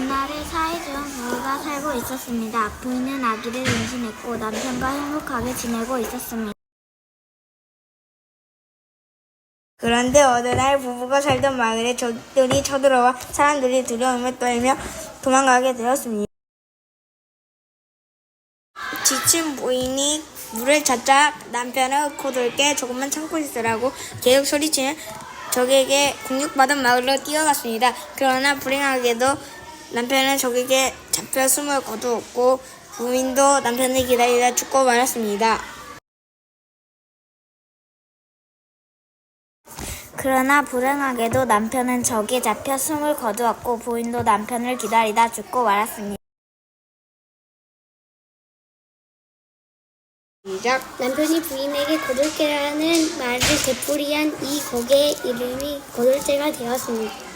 옛날에 사이좋은 부부가 살고 있었습니다. 부인은 아기를 임신했고 남편과 행복하게 지내고 있었습니다. 그런데 어느 날 부부가 살던 마을에 적들이 쳐들어와 사람들이 두려움에 떨며 도망가게 되었습니다. 지친 부인이 물을 찾자 남편을 코돌게 조금만 참고 있으라고 계속 소리치는 적에게 공격받은 마을로 뛰어갔습니다. 그러나 불행하게도 남편은 적에게 잡혀 숨을 거두었고 부인도 남편을 기다리다 죽고 말았습니다. 그러나 불행하게도 남편은 적에 잡혀 숨을 거두었고 부인도 남편을 기다리다 죽고 말았습니다. 시작. 남편이 부인에게 거들개라는 말을 되풀이한 이 곡의 이름이 거들개가 되었습니다.